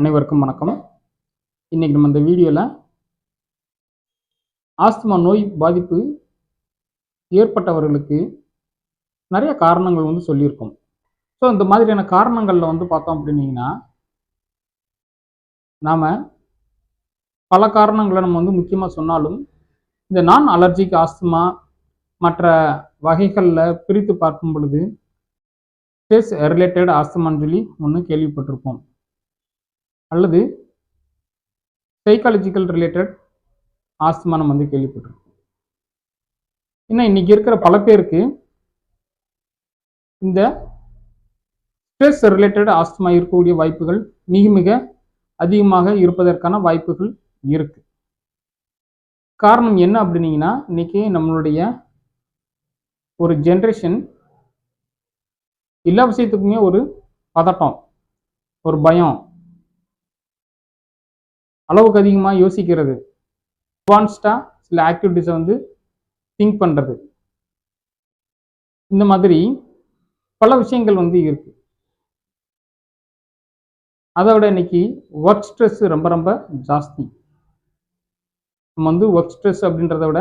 அனைவருக்கும் வணக்கம். இன்னைக்கு நம்ம இந்த வீடியோவில் ஆஸ்துமா நோய் பாதிப்பு ஏற்பட்டவர்களுக்கு நிறைய காரணங்கள் வந்து சொல்லியிருக்கோம். ஸோ இந்த மாதிரியான காரணங்களில் வந்து பார்த்தோம் அப்படின்னீங்கன்னா நாம் பல காரணங்களை நம்ம வந்து முக்கியமாக சொன்னாலும் இந்த நான் அலர்ஜிக் ஆஸ்துமா மற்ற வகைகளில் பிரித்து பார்க்கும் பொழுது ஸ்ட்ரெஸ் ரிலேட்டட் ஆஸ்துமான்னு சொல்லி ஒன்று கேள்விப்பட்டிருப்போம். அல்லது சைக்காலஜிக்கல் ரிலேட்டட் ஆஸ்துமா நம்ம வந்து கேள்விப்பட்டிருக்கோம். இன்னும் இன்னைக்கு இருக்கிற பல பேருக்கு இந்த ஸ்ட்ரெஸ் ரிலேட்டட் ஆஸ்துமா இருக்கக்கூடிய வாய்ப்புகள் மிக மிக அதிகமாக இருப்பதற்கான வாய்ப்புகள் இருக்கு. காரணம் என்ன அப்படின்னீங்கன்னா இன்னைக்கு நம்மளுடைய ஒரு ஜென்ரேஷன் எல்லா விஷயத்துக்குமே ஒரு பதட்டம் ஒரு பயம் அளவுக்கு அதிகமாக யோசிக்கிறது. அட்வான்ஸ்டாக சில ஆக்டிவிட்டிஸை வந்து திங்க் பண்ணுறது இந்த மாதிரி பல விஷயங்கள் வந்து இருக்கு. அதை விட இன்னைக்கு ஒர்க் ஸ்ட்ரெஸ் ரொம்ப ரொம்ப ஜாஸ்தி. நம்ம வந்து ஒர்க் ஸ்ட்ரெஸ் அப்படின்றத விட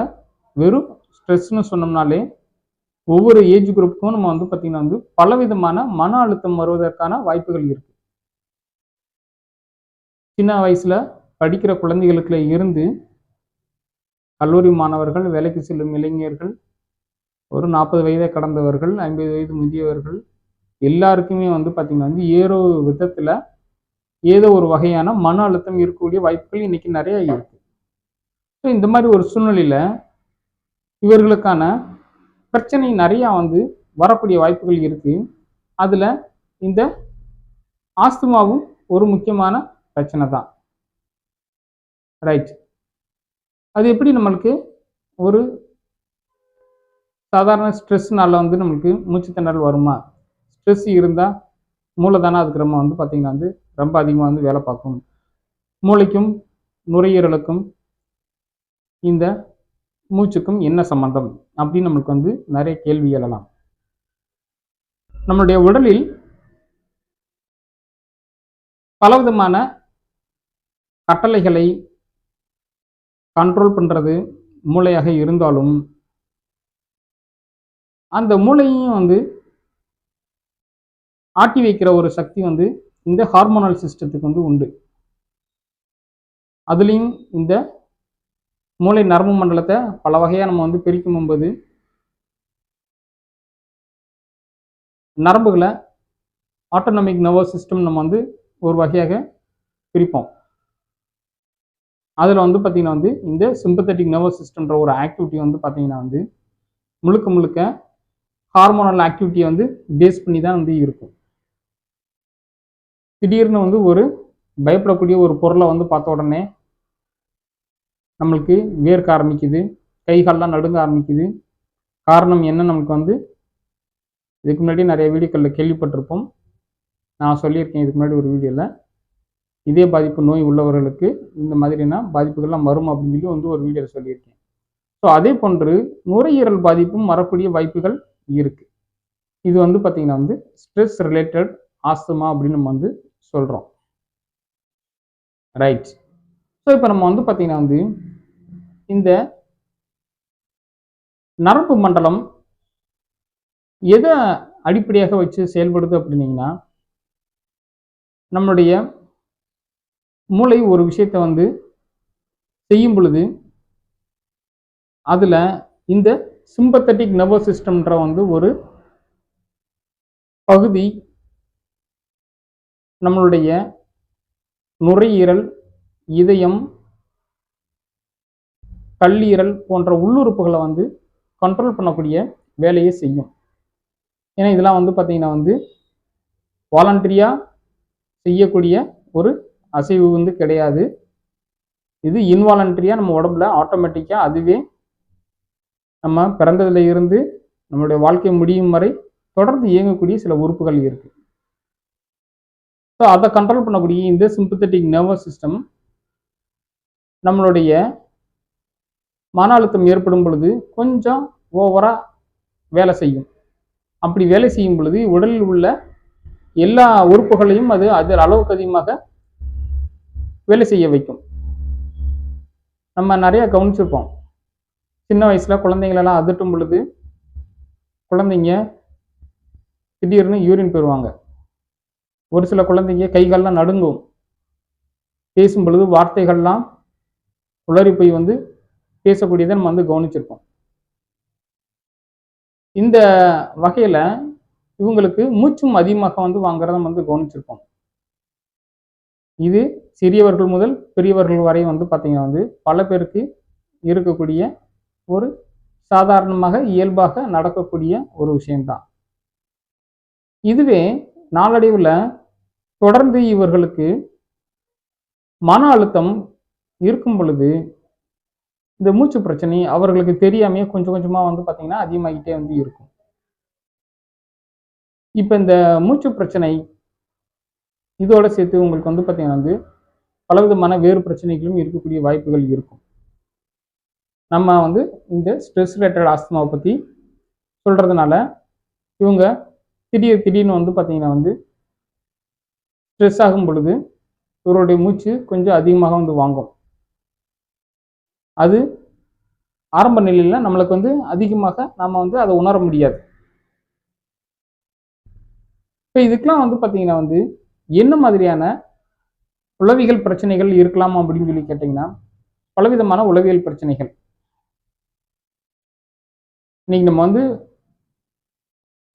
வெறும் ஸ்ட்ரெஸ்னு சொன்னோம்னாலே ஒவ்வொரு ஏஜ் குரூப்புக்கும் நம்ம வந்து பார்த்திங்கன்னா வந்து பலவிதமான மன அழுத்தம் வருவதற்கான வாய்ப்புகள் இருக்கு. சின்ன வயசுல படிக்கிற குழந்தைகளுக்குள்ள இருந்து கல்லூரி மாணவர்கள் வேலைக்கு செல்லும் இளைஞர்கள் ஒரு நாற்பது வயதை கடந்தவர்கள் ஐம்பது வயது முதியவர்கள் எல்லாருக்குமே வந்து பார்த்திங்கன்னா வந்து ஏதோ விதத்தில் ஏதோ ஒரு வகையான மன அழுத்தம் இருக்கக்கூடிய வாய்ப்புகள் இன்னைக்கு நிறைய இருக்குது ஸோ இந்த மாதிரி ஒரு சூழ்நிலையில் இவர்களுக்கான பிரச்சனை நிறையா வந்து வரக்கூடிய வாய்ப்புகள் இருக்குது அதில் இந்த ஆஸ்துமாவும் ஒரு முக்கியமான பிரச்சனை தான். ரைட் அது எப்படி நம்மளுக்கு? ஒரு சாதாரண ஸ்ட்ரெஸ்னால வந்து நம்மளுக்கு மூச்சு திணறல் வருமா? ஸ்ட்ரெஸ் இருந்தால் மூளை அதுக்கு நம்ம வந்து பார்த்திங்கன்னா வந்து ரொம்ப அதிகமாக வந்து வேலை பார்க்கும். மூளைக்கும் நுரையீரலுக்கும் இந்த மூச்சுக்கும் என்ன சம்பந்தம்? அப்படின்னு நம்மளுக்கு வந்து நிறைய கேள்வி எழலாம். நம்மளுடைய உடலில் பலவிதமான கட்டளைகளை கண்ட்ரோல் பண்ணுறது மூளையாக இருந்தாலும் அந்த மூளையும் வந்து ஆட்டி வைக்கிற ஒரு சக்தி வந்து இந்த ஹார்மோனல் சிஸ்டத்துக்கு வந்து உண்டு. அதுலேயும் இந்த மூளை நரம்பு மண்டலத்தை பல வகையாக நம்ம வந்து பிரிக்கும் போது நரம்புகளை ஆட்டோனமிக் நர்வஸ் சிஸ்டம் நம்ம வந்து ஒரு வகையாக பிரிப்போம். அதில் வந்து பார்த்திங்கன்னா வந்து இந்த சிம்பத்தட்டிக் நர்வஸ் சிஸ்டம்ன்ற ஒரு ஆக்டிவிட்டி வந்து பார்த்திங்கன்னா வந்து முழுக்க முழுக்க ஹார்மோனல் ஆக்டிவிட்டியை வந்து பேஸ் பண்ணி தான் வந்து இருக்கும். திடீர்னு வந்து ஒரு பயப்படக்கூடிய ஒரு பொருளை வந்து பார்த்த உடனே நம்மளுக்கு வேர்க்க ஆரம்பிக்குது கைகாலெலாம் நடுங்க ஆரம்பிக்குது. காரணம் என்ன? நமக்கு வந்து இதுக்கு முன்னாடி நிறைய வீடியோக்களில் கேள்விப்பட்டிருப்போம். நான் சொல்லியிருக்கேன் இதுக்கு முன்னாடி ஒரு வீடியோவில் இதே பாதிப்பு நோய் உள்ளவர்களுக்கு இந்த மாதிரினா பாதிப்புகள்லாம் வரும் அப்படின்னு சொல்லி வந்து ஒரு வீடியோவில் சொல்லியிருக்கேன். ஸோ அதே போன்று நுரையீரல் பாதிப்பும் வரக்கூடிய வாய்ப்புகள் இருக்குது இது வந்து பார்த்திங்கன்னா வந்து ஸ்ட்ரெஸ் ரிலேட்டட் ஆஸ்துமா அப்படின்னு நம்ம வந்து சொல்கிறோம் ரைட் ஸோ இப்போ நம்ம வந்து பார்த்திங்கன்னா வந்து இந்த நரம்பு மண்டலம் எதை அடிப்படையாக வச்சு செயல்படுது அப்படின்னீங்கன்னா நம்மளுடைய மூளை ஒரு விஷயத்தை வந்து செய்யும் பொழுது அதில் இந்த சிம்பத்தட்டிக் நர்வஸ் சிஸ்டம்ன்ற வந்து ஒரு பகுதி நம்மளுடைய நுரையீரல் இதயம் கல்லீரல் போன்ற உள்ளுறுப்புகளை வந்து கண்ட்ரோல் பண்ணக்கூடிய வேலையை செய்யும். ஏன்னா இதெல்லாம் வந்து பார்த்திங்கன்னா வந்து வாலண்டரியாக செய்யக்கூடிய ஒரு அசைவு வந்து கிடையாது. இது இன்வாலண்டரியாக நம்ம உடம்புல ஆட்டோமேட்டிக்காக அதுவே நம்ம பிறந்ததுல இருந்து நம்மளுடைய வாழ்க்கை முடியும் வரை தொடர்ந்து இயங்கக்கூடிய சில உறுப்புகள் இருக்குது ஸோ அதை கண்ட்ரோல் பண்ணக்கூடிய இந்த சிம்பத்தட்டிக் நர்வஸ் சிஸ்டம் நம்மளுடைய மன அழுத்தம் ஏற்படும் பொழுது கொஞ்சம் ஓவராக வேலை செய்யும். அப்படி வேலை செய்யும் பொழுது உடலில் உள்ள எல்லா உறுப்புகளையும் அது அதில் அளவுக்கு அதிகமாக வேலை செய்ய வைக்கும். நம்ம நிறைய கவனிச்சிருப்போம். சின்ன வயசில் குழந்தைங்களெல்லாம் அதட்டும் பொழுது குழந்தைங்க திடீர்னு யூரின் போயிடுவாங்க ஒரு சில குழந்தைங்க கைகள்லாம் நடுங்கும். பேசும் பொழுது வார்த்தைகள்லாம் உளறி போய் வந்து பேசக்கூடியதை நம்ம வந்து கவனிச்சிருப்போம். இந்த வகையில் இவங்களுக்கு மூச்சும் அதிகமாக வந்து வாங்குறத நம்ம வந்து கவனிச்சிருப்போம். இது சிறியவர்கள் முதல் பெரியவர்கள் வரை வந்து பார்த்தீங்கன்னா வந்து பல பேருக்கு இருக்கக்கூடிய ஒரு சாதாரணமாக இயல்பாக நடக்கக்கூடிய ஒரு விஷயம்தான். இதுவே நாளடைவில் தொடர்ந்து இவர்களுக்கு மன அழுத்தம் இருக்கும் பொழுது இந்த மூச்சு பிரச்சனை அவர்களுக்கு தெரியாமையே கொஞ்சம் கொஞ்சமாக வந்து பார்த்தீங்கன்னா அதிகமாகிட்டே வந்து இருக்கும். இப்போ இந்த மூச்சு பிரச்சனை இதோட சேர்த்து உங்களுக்கு வந்து பார்த்தீங்கன்னா வந்து பலவிதமான வேறு பிரச்சனைகளும் இருக்கக்கூடிய வாய்ப்புகள் இருக்கும். நம்ம வந்து இந்த ஸ்ட்ரெஸ் ரிலேட்டட் ஆஸ்துமாவை பற்றி சொல்கிறதுனால இவங்க திடீர் திடீர்னு வந்து பார்த்தீங்கன்னா வந்து ஸ்ட்ரெஸ் ஆகும் பொழுது இவருடைய மூச்சு கொஞ்சம் அதிகமாக வந்து வாங்கும். அது ஆரம்ப நிலையில் நம்மளுக்கு வந்து அதிகமாக நாம் வந்து அதை உணர முடியாது. இப்போ இதுக்கெல்லாம் வந்து பார்த்தீங்கன்னா வந்து என்ன மாதிரியான உளவியல் பிரச்சனைகள் இருக்கலாம் அப்படின்னு சொல்லி கேட்டிங்கன்னா பலவிதமான உளவியல் பிரச்சனைகள். இன்னைக்கு நம்ம வந்து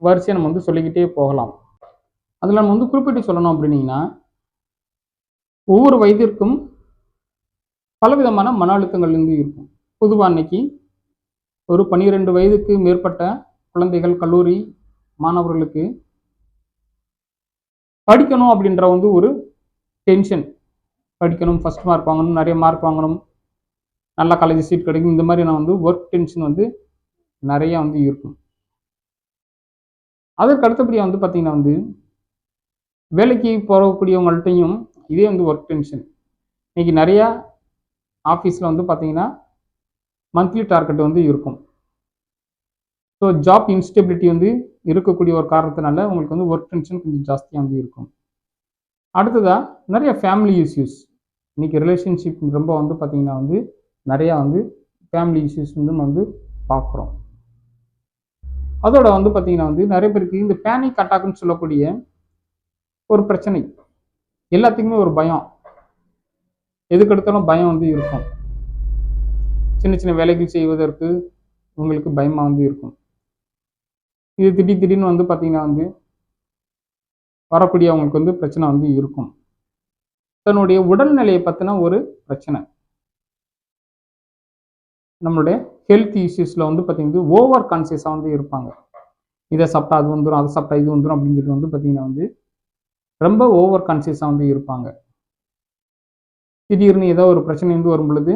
வரிசையை நம்ம வந்து சொல்லிக்கிட்டே போகலாம். அதில் நம்ம வந்து குறிப்பிட்டு சொல்லணும் அப்படின்னீங்கன்னா ஒவ்வொரு வயதிற்கும் பலவிதமான மன அழுத்தங்கள் இருந்து இருக்கும். பொதுவாக அன்னைக்கு ஒரு பன்னிரெண்டு வயதுக்கு மேற்பட்ட குழந்தைகள் கல்லூரி மாணவர்களுக்கு படிக்கணும் அப்படின்ற வந்து ஒரு டென்ஷன் படிக்கணும் ஃபஸ்ட் மார்க் வாங்கணும் நிறைய மார்க் வாங்கணும். நல்ல காலேஜ் சீட் கிடைக்கும். இந்த மாதிரி நான் வந்து ஒர்க் டென்ஷன் வந்து நிறையா வந்து இருக்கும். அதற்கு அடுத்தபடியாக வந்து பார்த்திங்கன்னா வந்து வேலைக்கு போகக்கூடியவங்கள்ட்டையும் இதே வந்து ஒர்க் டென்ஷன் இன்னைக்கு நிறையா ஆஃபீஸில் வந்து பார்த்தீங்கன்னா மந்த்லி டார்கெட் வந்து இருக்கும். ஸோ ஜாப் இன்ஸ்டெபிலிட்டி வந்து இருக்கக்கூடிய ஒரு காரணத்தினால உங்களுக்கு வந்து ஒர்க் டென்ஷன் கொஞ்சம் ஜாஸ்தியாக வந்து இருக்கும். அடுத்ததாக நிறைய ஃபேமிலி இஷ்யூஸ் இன்றைக்கி ரிலேஷன்ஷிப் ரொம்ப வந்து பார்த்திங்கன்னா வந்து நிறையா வந்து ஃபேமிலி இஷ்யூஸ் வந்து நம்ம வந்து பார்க்குறோம் அதோட வந்து பார்த்திங்கன்னா வந்து நிறைய பேருக்கு இந்த பேனிக் அட்டாக்னு சொல்லக்கூடிய ஒரு பிரச்சனை. எல்லாத்துக்குமே ஒரு பயம். எதுக்கெடுத்தாலும் பயம் வந்து இருக்கும். சின்ன சின்ன வேலைகள் செய்வதற்கு உங்களுக்கு பயமாக வந்து இருக்கும். இது திடீர் திடீர்னு வந்து பார்த்திங்கன்னா வந்து வரக்கூடிய அவங்களுக்கு வந்து பிரச்சனை வந்து இருக்கும். தன்னுடைய உடல்நிலையை பற்றின ஒரு பிரச்சனை. நம்மளுடைய ஹெல்த் இஷ்யூஸில் வந்து பார்த்திங்கன்னா ஓவர் கான்சியஸாக வந்து இருப்பாங்க. இதை சாப்பிட்டா அது வந்துடும் அதை சாப்பிட்டா இது வந்துடும் அப்படிங்கிறது வந்து பார்த்திங்கன்னா வந்து ரொம்ப ஓவர் கான்சியஸாக வந்து இருப்பாங்க. திடீர்னு ஏதோ ஒரு பிரச்சனை வந்து வரும் பொழுது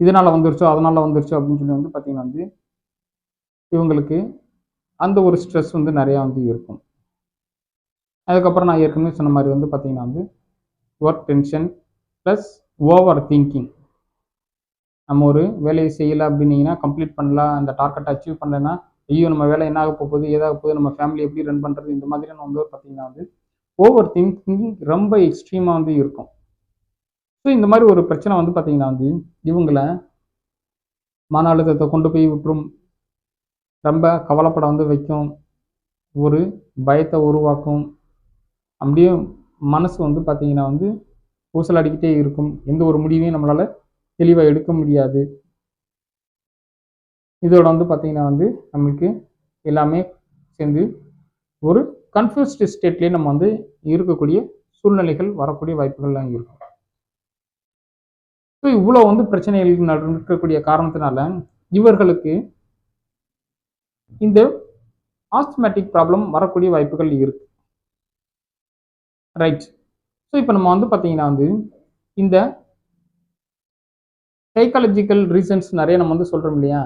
இதனால் வந்துருச்சோ அதனால் வந்துருச்சோ அப்படின்னு சொல்லி வந்து பார்த்திங்கன்னா வந்து இவங்களுக்கு அந்த ஒரு ஸ்ட்ரெஸ் வந்து நிறையா வந்து இருக்கும். அதுக்கப்புறம் நான் ஏற்கனவே சொன்ன மாதிரி வந்து பார்த்திங்கன்னா வந்து work tension plus over thinking நம்ம ஒரு வேலையை செய்யலை அப்படின்னீங்கன்னா கம்ப்ளீட் பண்ணலாம். அந்த டார்கெட்டை அச்சீவ் பண்ணலைன்னா ஐயோ நம்ம வேலை என்ன ஆக போகுது ஏதாக போகுது நம்ம ஃபேமிலி எப்படி ரன் பண்ணுறது இந்த மாதிரியான வந்து பார்த்திங்கன்னா வந்து ஓவர் திங்கிங் ரொம்ப எக்ஸ்ட்ரீமாக வந்து இருக்கும். ஸோ இந்த மாதிரி ஒரு பிரச்சனை வந்து பார்த்திங்கன்னா வந்து இவங்களை மன அழுத்தத்தை கொண்டு போய் விட்டுரும். ரொம்ப கவலைப்பட வந்து வைக்கும். ஒரு பயத்தை உருவாக்கும். அப்படியே மனசு வந்து பார்த்திங்கன்னா வந்து ஊசலாடிக்கிட்டே இருக்கும். எந்த ஒரு முடிவையும் நம்மளால் தெளிவாக எடுக்க முடியாது. இதோட வந்து பார்த்திங்கன்னா வந்து நம்மளுக்கு எல்லாமே சேர்ந்து ஒரு கன்ஃபியூஸ்டு ஸ்டேட்லேயே நம்ம வந்து இருக்கக்கூடிய சூழ்நிலைகள் வரக்கூடிய வாய்ப்புகள்லாம் இருக்கும். ஸோ இவ்வளோ வந்து பிரச்சனைகள் நடக்கக்கூடிய காரணத்தினால இவர்களுக்கு இந்த ஆஸ்துமேட்டிக் ப்ராப்ளம் வரக்கூடிய வாய்ப்புகள் இருக்கு. ரைட் ஸோ இப்போ நம்ம வந்து பார்த்தீங்கன்னா வந்து இந்த சைக்காலஜிக்கல் ரீசன்ஸ் நிறைய நம்ம வந்து சொல்கிறோம் இல்லையா?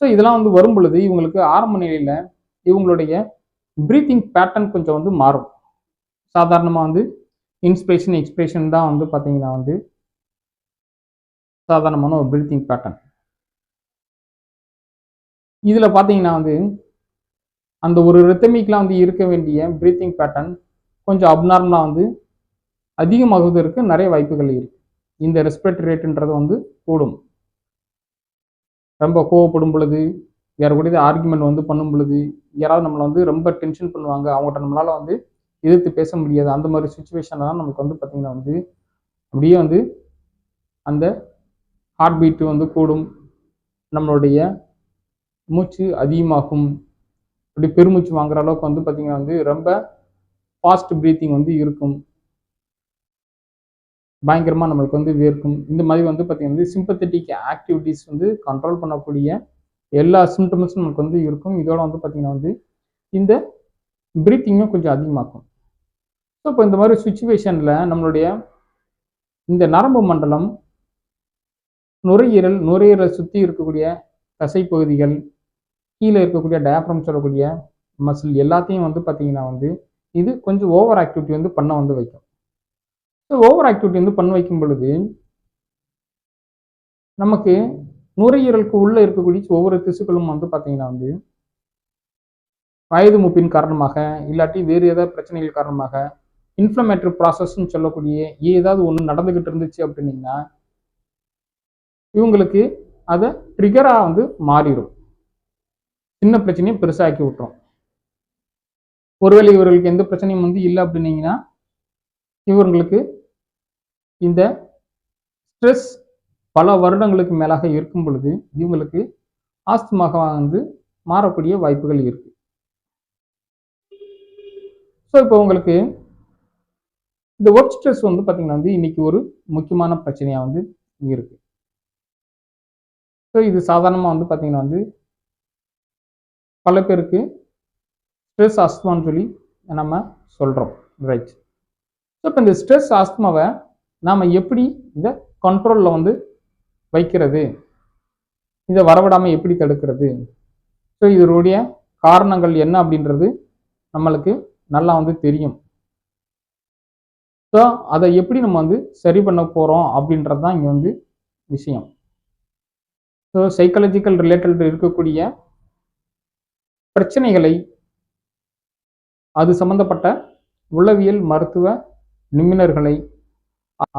ஸோ இதெல்லாம் வந்து வரும் பொழுது இவங்களுக்கு ஆரம்ப நிலையில் இவங்களுடைய ப்ரீத்திங் பேட்டர்ன் கொஞ்சம் வந்து மாறும். சாதாரணமாக வந்து இன்ஸ்பிரேஷன் எக்ஸ்பிரேஷன் தான் வந்து பார்த்தீங்கன்னா வந்து சாதாரணமான ஒரு ப்ரீத்திங் பேட்டர்ன் இதில் பார்த்தீங்கன்னா வந்து அந்த ஒரு ரித்தமிக்லாம் வந்து இருக்க வேண்டிய ப்ரீத்திங் பேட்டர்ன் கொஞ்சம் அப்நார்மலாக வந்து அதிகமாகுவதற்கு நிறைய வாய்ப்புகள் இருக்குது இந்த ரெஸ்பிரேட்டரி ரேட்டுன்றது வந்து கூடும். ரொம்ப கோவப்படும் பொழுது யார் கூட ஆர்குமெண்ட் வந்து பண்ணும் பொழுது யாராவது நம்மளை வந்து ரொம்ப டென்ஷன் பண்ணுவாங்க அவங்ககிட்ட நம்மளால் வந்து எதிர்த்து பேச முடியாது. அந்த மாதிரி சுச்சுவேஷன்லாம் நமக்கு வந்து பார்த்திங்கன்னா வந்து அப்படியே வந்து அந்த ஹார்ட் பீட்டு வந்து கூடும். நம்மளுடைய மூச்சு அதிகமாகும். அப்படி பெருமூச்சு வாங்குற அளவுக்கு வந்து பார்த்திங்கன்னா வந்து ரொம்ப ஃபாஸ்ட் ப்ரீத்திங் வந்து இருக்கும். பயங்கரமாக நம்மளுக்கு வந்து வேர்க்கும். இந்த மாதிரி வந்து பார்த்திங்கன்னா வந்து சிம்பத்தட்டிக் ஆக்டிவிட்டீஸ் வந்து கண்ட்ரோல் பண்ணக்கூடிய எல்லா சிம்டம்ஸும் நமக்கு வந்து இருக்கும். இதோட வந்து பார்த்திங்கன்னா வந்து இந்த ப்ரீத்திங்கும் கொஞ்சம் அதிகமாகும் ஸோ இப்போ இந்த மாதிரி சுச்சுவேஷனில் நம்மளுடைய இந்த நரம்பு மண்டலம் நுரையீரல் நுரையீரலை சுற்றி இருக்கக்கூடிய தசைப்பகுதிகள் கீழே இருக்கக்கூடிய டயாப்ரம் சொல்லக்கூடிய மசில் எல்லாத்தையும் வந்து பார்த்தீங்கன்னா வந்து இது கொஞ்சம் ஓவர் ஆக்டிவிட்டி வந்து பண்ண வந்து வைக்கும். ஸோ ஓவர் ஆக்டிவிட்டி வந்து பண்ண வைக்கும் பொழுது நமக்கு நுரையீரலுக்கு உள்ளே இருக்கக்கூடிய ஒவ்வொரு திசுக்களும் வந்து பார்த்திங்கன்னா வந்து வயது மூப்பின் காரணமாக இல்லாட்டி வேறு ஏதாவது பிரச்சனைகள் காரணமாக இன்ஃப்ளமேட்டரி ப்ராசஸ்ன்னு சொல்லக்கூடிய ஏதாவது ஒன்று நடந்துக்கிட்டு இருந்துச்சு அப்படின்னீங்கன்னா இவங்களுக்கு அதை ட்ரிகராக வந்து மாறிடும். சின்ன பிரச்சனையை பெருசாக்கி விட்டுரும். ஒருவேளை இவர்களுக்கு எந்த பிரச்சனையும் வந்து இல்லை அப்படின்னீங்கன்னா இவர்களுக்கு இந்த ஸ்ட்ரெஸ் பல வருடங்களுக்கு மேலாக இருக்கும் பொழுது இவங்களுக்கு ஆஸ்துமாக வந்து மாறக்கூடிய வாய்ப்புகள் இருக்கு. ஸோ இப்போ உங்களுக்கு இந்த ஒர்க் ஸ்ட்ரெஸ் வந்து பார்த்தீங்கன்னா வந்து இன்னைக்கு ஒரு முக்கியமான பிரச்சனையாக வந்து இருக்கு. ஸோ இது சாதாரணமாக வந்து பார்த்தீங்கன்னா வந்து பல பேருக்கு ஸ்ட்ரெஸ் ஆஸ்துமான்னு சொல்லி நம்ம சொல்கிறோம் ரைட் ஸோ இப்போ இந்த ஸ்ட்ரெஸ் ஆஸ்துமாவை நாம் எப்படி இதை கண்ட்ரோலில் வந்து வைக்கிறது? இதை வரவிடாமல் எப்படி தடுக்கிறது? ஸோ இதனுடைய காரணங்கள் என்ன அப்படின்றது நம்மளுக்கு நல்லா வந்து தெரியும். ஸோ அதை எப்படி நம்ம வந்து சரி பண்ண போகிறோம் அப்படின்றது தான் இங்கே வந்து விஷயம். ஸோ சைக்காலஜிக்கல் ரிலேட்டட் இருக்கக்கூடிய பிரச்சனைகளை அது சம்பந்தப்பட்ட உளவியல் மருத்துவ நிபுணர்களை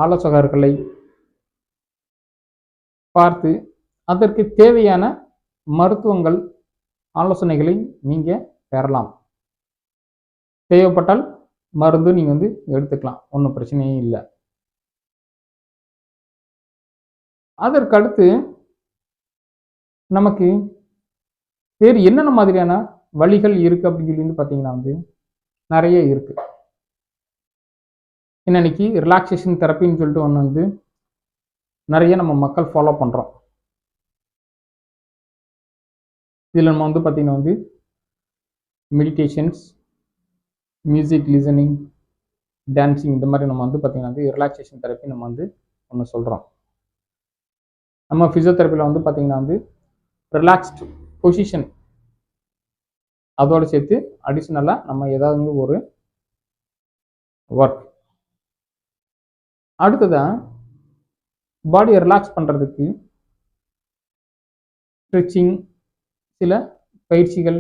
ஆலோசகர்களை பார்த்து அதற்கு தேவையான மருத்துவங்கள் ஆலோசனைகளை நீங்கள் பெறலாம். தேவைப்பட்டால் மருந்து நீங்கள் வந்து எடுத்துக்கலாம். ஒன்றும் பிரச்சனையே இல்லை. அதற்கடுத்து நமக்கு வேறு என்னென்ன மாதிரியான வழிகள் இருக்குது அப்படின்னு சொல்லி வந்து பார்த்தீங்கன்னா வந்து நிறைய இருக்குது இன்னைக்கு ரிலாக்ஸேஷன் தெரப்பின்னு சொல்லிட்டு ஒன்று வந்து நிறைய நம்ம மக்கள் ஃபாலோ பண்ணுறோம் இதில் நம்ம வந்து பார்த்திங்கன்னா வந்து மெடிடேஷன்ஸ் மியூசிக் லிசனிங் டான்ஸிங் இந்த மாதிரி நம்ம வந்து பார்த்திங்கன்னா வந்து ரிலாக்ஸேஷன் தெரப்பி நம்ம வந்து ஒன்று சொல்கிறோம் நம்ம ஃபிசியோதெரப்பியில் வந்து பார்த்திங்கன்னா வந்து ரிலாக்ஸ்டு பொசிஷன் அதோடு சேர்த்து அடிஷ்னலாக நம்ம ஏதாவது ஒரு ஒர்க் அடுத்ததாக பாடியை ரிலாக்ஸ் பண்ணுறதுக்கு ஸ்ட்ரெச்சிங் சில பயிற்சிகள்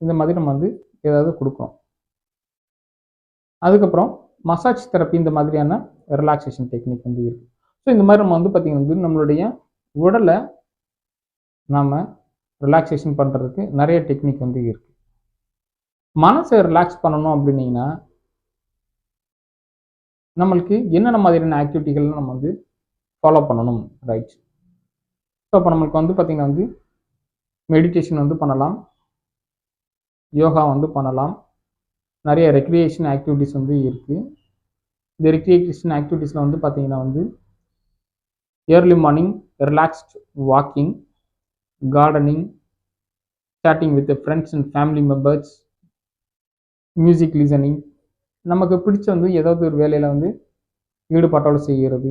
இந்த மாதிரி நம்ம வந்து ஏதாவது கொடுக்குறோம் அதுக்கப்புறம் மசாஜ் தெரப்பி இந்த மாதிரியான ரிலாக்ஸேஷன் டெக்னிக் வந்து இருக்குது ஸோ இந்த மாதிரி நம்ம வந்து பார்த்திங்கன்னா வந்து நம்மளுடைய உடலை நாம் ரிலாக்ஸேஷன் பண்ணுறதுக்கு நிறைய டெக்னிக் வந்து இருக்குது மனசை ரிலாக்ஸ் பண்ணணும் அப்படின்னீங்கன்னா நம்மளுக்கு என்னென்ன மாதிரியான ஆக்டிவிட்டிகள்லாம் நம்ம வந்து ஃபாலோ பண்ணணும் ரைட் ஸோ அப்போ நம்மளுக்கு வந்து பார்த்திங்கன்னா வந்து மெடிடேஷன் வந்து பண்ணலாம். யோகா வந்து பண்ணலாம். நிறைய ரெக்ரியேஷன் ஆக்டிவிட்டிஸ் வந்து இருக்குது இந்த ரெக்ரியேஷன் ஆக்டிவிட்டீஸில் வந்து பார்த்திங்கன்னா வந்து early morning relaxed walking gardening chatting with friends and family members music listening நமக்கு பிடிச்ச வந்து ஏதாவது ஒரு வேலையில் வந்து ஈடுபாட்டோடு செய்கிறது.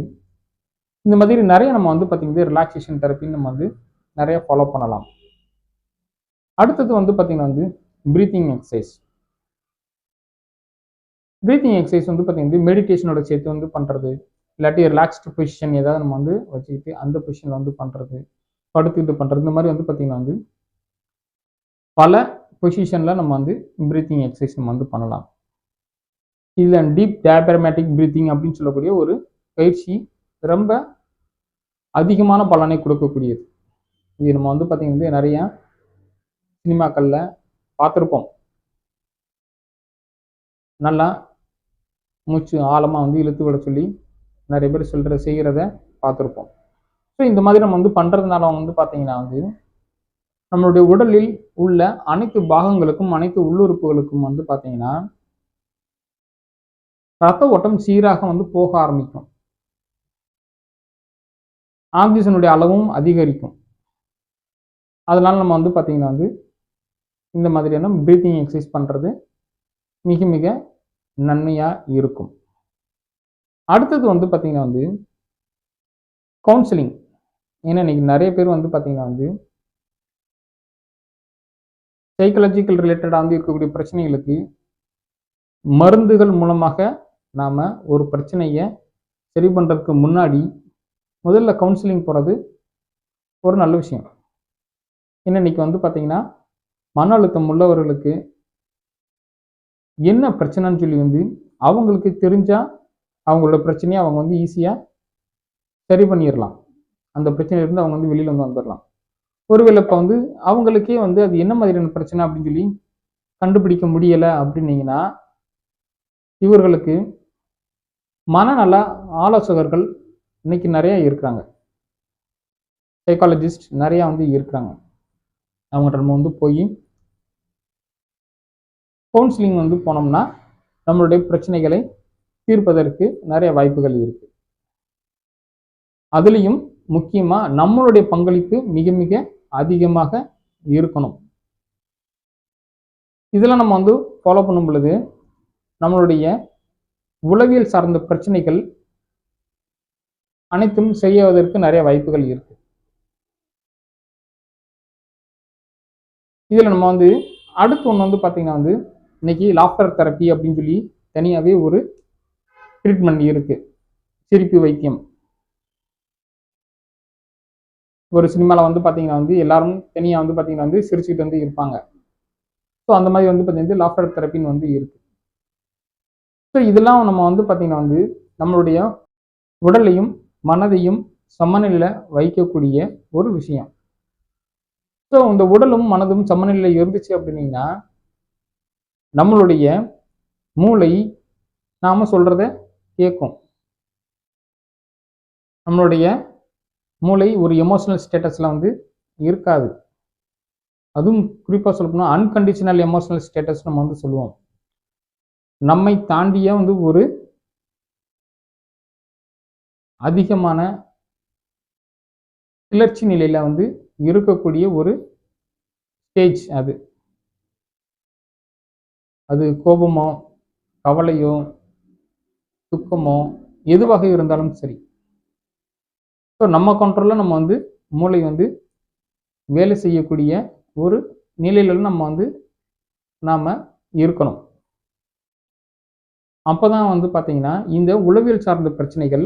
இந்த மாதிரி நிறைய நம்ம வந்து பார்த்திங்கன்னா ரிலாக்ஸேஷன் தெரப்பின்னு நம்ம வந்து நிறைய ஃபாலோ பண்ணலாம். அடுத்தது வந்து பார்த்திங்கன்னா வந்து ப்ரீத்திங் எக்ஸசைஸ் ப்ரீத்திங் எக்ஸசைஸ் வந்து பார்த்திங்கன்னா மெடிடேஷனோட சேர்த்து வந்து பண்ணுறது இல்லாட்டி ரிலாக்ஸ்டு பொசிஷன் ஏதாவது நம்ம வந்து வச்சுக்கிட்டு அந்த பொசிஷனில் வந்து பண்ணுறது படுத்து இது பண்ணுறது இந்த மாதிரி வந்து பார்த்திங்கன்னா வந்து பல பொசிஷனில் நம்ம வந்து ப்ரீத்திங் எக்ஸசைஸ் நம்ம வந்து பண்ணலாம். இதில் டீப் டயபரமேட்டிக் ப்ரீத்திங் அப்படின்னு சொல்லக்கூடிய ஒரு பயிற்சி ரொம்ப அதிகமான பலனை கொடுக்கக்கூடியது. இது நம்ம வந்து பார்த்திங்கன்னா நிறைய சினிமாக்களில் பார்த்துருப்போம் நல்லா மூச்சு ஆழமாக வந்து இழுத்து விட சொல்லி நிறைய பேர் சொல்கிற செய்கிறத பார்த்துருப்போம் ஸோ இந்த மாதிரி நம்ம வந்து பண்ணுறதுனால வந்து பார்த்தீங்கன்னா வந்து நம்மளுடைய உடலில் உள்ள அனைத்து பாகங்களுக்கும் அனைத்து உள்ளுறுப்புகளுக்கும் வந்து பார்த்தீங்கன்னா ரத்த ஓட்டம் சீராக வந்து போக ஆரம்பிக்கும். ஆக்சிஜனுடைய அளவும் அதிகரிக்கும். அதனால் நம்ம வந்து பார்த்தீங்கன்னா வந்து இந்த மாதிரியான ப்ரீத்திங் எக்ஸசைஸ் பண்ணுறது மிக மிக நன்மையாக இருக்கும். அடுத்தது வந்து பார்த்திங்கன்னா வந்து கவுன்சிலிங் ஏன்னா இன்றைக்கி நிறைய பேர் வந்து பார்த்திங்கன்னா வந்து சைக்கலாஜிக்கல் ரிலேட்டடாக வந்து இருக்கக்கூடிய பிரச்சனைகளுக்கு மருந்துகள் மூலமாக நாம் ஒரு பிரச்சனையை சரி பண்ணுறதுக்கு முன்னாடி முதல்ல கவுன்சிலிங் போகிறது ஒரு நல்ல விஷயம். ஏன்னா இன்னைக்கு வந்து பார்த்திங்கன்னா மன அழுத்தம் உள்ளவர்களுக்கு என்ன பிரச்சனைன்னு சொல்லி வந்து அவங்களுக்கு தெரிஞ்சால் அவங்களோட பிரச்சனையை அவங்க வந்து ஈஸியாக சரி பண்ணிடலாம். அந்த பிரச்சனையிலேருந்து அவங்க வந்து வெளியில் வந்து வந்துடலாம் ஒருவேளை இப்போ வந்து அவங்களுக்கே வந்து அது என்ன மாதிரியான பிரச்சனை அப்படின்னு சொல்லி கண்டுபிடிக்க முடியலை அப்படின்னீங்கன்னா இவர்களுக்கு மனநல ஆலோசகர்கள் இன்னைக்கு நிறைய இருக்கிறாங்க. சைக்காலஜிஸ்ட் நிறையா வந்து இருக்கிறாங்க. அவங்கள்ட்ட நம்ம வந்து போய் கவுன்சிலிங் வந்து போனோம்னா நம்மளுடைய பிரச்சனைகளை தீர்ப்பதற்கு நிறைய வாய்ப்புகள் இருக்கு. அதுலேயும் முக்கியமாக நம்மளுடைய பங்களிப்பு மிக மிக அதிகமாக இருக்கணும். இதெல்லாம் நம்ம வந்து ஃபாலோ பண்ணும் பொழுது நம்மளுடைய உளவியல் சார்ந்த பிரச்சனைகள் அனைத்தும் செய்வதற்கு நிறைய வாய்ப்புகள் இருக்கு. இதில் நம்ம வந்து அடுத்து ஒன்று வந்து பார்த்தீங்கன்னா வந்து இன்னைக்கு லாஃப்டர் தெரப்பி அப்படின்னு சொல்லி தனியாகவே ஒரு ட்ரீட்மெண்ட் இருக்குது சிரிப்பு வைத்தியம். ஒரு சினிமாவில் வந்து பார்த்தீங்கன்னா வந்து எல்லாரும் தனியாக வந்து பார்த்தீங்கன்னா வந்து சிரிச்சுக்கிட்டு வந்து இருப்பாங்க. ஸோ அந்த மாதிரி வந்து பார்த்தீங்கன்னா லாஃப்டர் தெரப்பின்னு வந்து இருக்குது ஸோ இதெல்லாம் நம்ம வந்து பார்த்தீங்கன்னா வந்து நம்மளுடைய உடலையும் மனதையும் சமநிலையில் வைக்கக்கூடிய ஒரு விஷயம். ஸோ இந்த உடலும் மனதும் சமநிலையில் இருந்துச்சு அப்படின்னீங்கன்னா நம்மளுடைய மூளை நாம் சொல்கிறத கேட்கும் நம்மளுடைய மூளை ஒரு எமோஷனல் ஸ்டேட்டஸில் வந்து இருக்காது. அதுவும் குறிப்பாக சொல்லப்போனால் அன்கண்டிஷனல் எமோஷனல் ஸ்டேட்டஸ் நம்ம வந்து சொல்லுவோம். நம்மை தாண்டிய வந்து ஒரு அதிகமான கிளர்ச்சி நிலையில் வந்து இருக்கக்கூடிய ஒரு ஸ்டேஜ் அது. அது கோபமோ கவலையோ துக்கமோ எதுவாக இருந்தாலும் சரி. ஸோ நம்ம கண்ட்ரோலில் நம்ம வந்து மூளை வந்து வேலை செய்யக்கூடிய ஒரு நிலையில நம்ம வந்து நாம் இருக்கணும். அப்போ தான் வந்து பார்த்தீங்கன்னா இந்த உளவியல் சார்ந்த பிரச்சனைகள்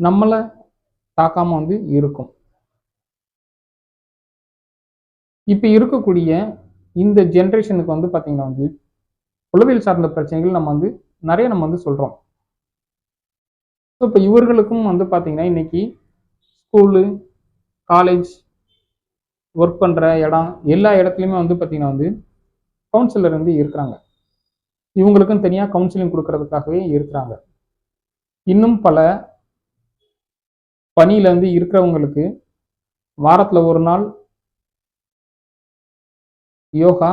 நம்மளை தாக்காமல் வந்து இருக்கும். இப்போ இருக்கக்கூடிய இந்த ஜென்ரேஷனுக்கு வந்து பார்த்தீங்கன்னா வந்து உளவியல் சார்ந்த பிரச்சனைகள் நம்ம வந்து நிறைய நம்ம வந்து சொல்கிறோம் ஸோ இப்போ இவர்களுக்கும் வந்து பார்த்திங்கன்னா இன்னைக்கு ஸ்கூலு காலேஜ் ஒர்க் பண்ணுற இடம் எல்லா இடத்துலையுமே வந்து பார்த்திங்கன்னா வந்து கவுன்சிலர் வந்து இருக்கிறாங்க. இவங்களுக்கும் தனியாக கவுன்சிலிங் கொடுக்கறதுக்காகவே இருக்கிறாங்க. இன்னும் பல பணியில் வந்து இருக்கிறவங்களுக்கு வாரத்தில் ஒரு நாள் யோகா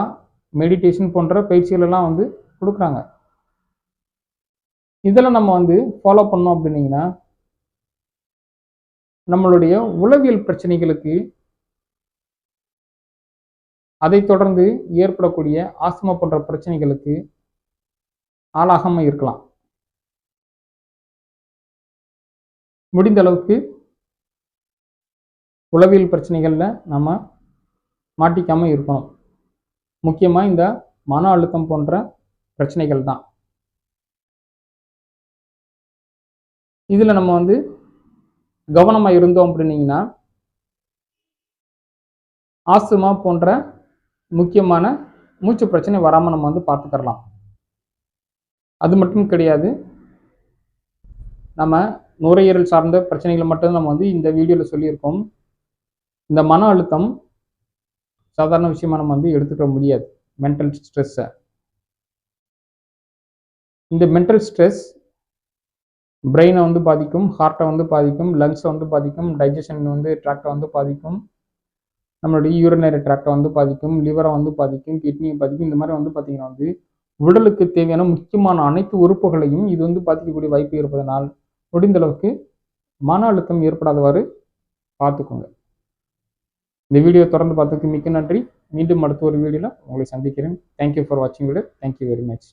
மெடிடேஷன் போன்ற பயிற்சிகளெல்லாம் வந்து கொடுக்குறாங்க. இதில் நம்ம வந்து ஃபாலோ பண்ணோம் அப்படின்னீங்கன்னா நம்மளுடைய உளவியல் பிரச்சனைகளுக்கு அதை தொடர்ந்து ஏற்படக்கூடிய ஆஸ்துமா போன்ற பிரச்சனைகளுக்கு ஆளாகாமல் இருக்கலாம். முடிந்த அளவுக்கு உளவியல் பிரச்சனைகளில் நம்ம மாட்டிக்காமல் இருக்கணும். முக்கியமாக இந்த மன அழுத்தம் போன்ற பிரச்சனைகள் தான். இதில் நம்ம வந்து கவனமாக இருந்தோம் அப்படின்னீங்கன்னா ஆஸ்துமா போன்ற முக்கியமான மூச்சு பிரச்சனை வராமல் நம்ம வந்து பார்த்துக்கறலாம். அது மட்டும் கிடையாது. நம்ம நுரையீரல் சார்ந்த பிரச்சனைகளை மட்டும் நம்ம வந்து இந்த வீடியோவில் சொல்லியிருக்கோம். இந்த மன அழுத்தம் சாதாரண விஷயமா நம்ம வந்து எடுத்துக்க முடியாது. மென்டல் ஸ்ட்ரெஸ்ஸை இந்த மென்டல் ஸ்ட்ரெஸ் பிரெயினை வந்து பாதிக்கும் ஹார்ட்டை வந்து பாதிக்கும் லங்ஸை வந்து பாதிக்கும் டைஜஷன் வந்து ட்ராக்டை வந்து பாதிக்கும் நம்மளுடைய யூரினரி ட்ராக்டை வந்து பாதிக்கும் லிவரை வந்து பாதிக்கும் கிட்னியை பாதிக்கும் இந்த மாதிரி வந்து பார்த்திங்கன்னா வந்து உடலுக்கு தேவையான முக்கியமான அனைத்து உறுப்புகளையும் இது வந்து பாதிக்கக்கூடிய வாய்ப்பு இருப்பதனால் முடிந்தளவுக்கு மன அழுத்தம் ஏற்படாதவாறு பார்த்துக்கோங்க. இந்த வீடியோ தொடர்ந்து பார்த்ததுக்கு மிக்க நன்றி. மீண்டும் அடுத்த ஒரு வீடியோவில் உங்களை சந்திக்கிறேன். தேங்க்யூ ஃபார் வாட்சிங் video thank you very much